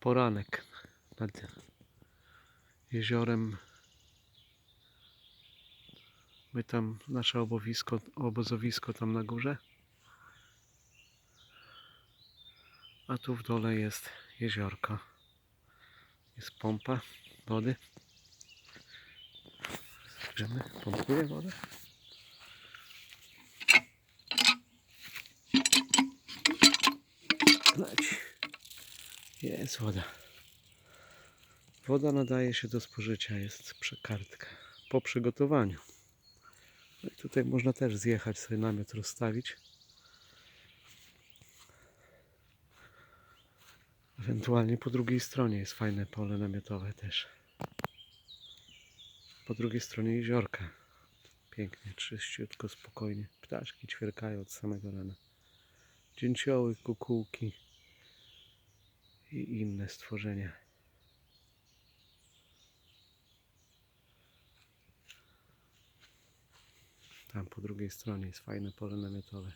poranek nad jeziorem. My tam, nasze obowisko, obozowisko tam na górze. A tu w dole jest jeziorko. Jest pompa wody. Spojrzymy, pompuje wodę. Jest woda. Woda nadaje się do spożycia, jest przekartka po przygotowaniu. No i tutaj można też zjechać, sobie namiot rozstawić. Ewentualnie po drugiej stronie jest fajne pole namiotowe też. Po drugiej stronie jeziorka. Pięknie, czyściutko, spokojnie. Ptaszki ćwierkają od samego rana. Dzięcioły, kukułki i inne stworzenia. Tam po drugiej stronie jest fajne pole namiotowe.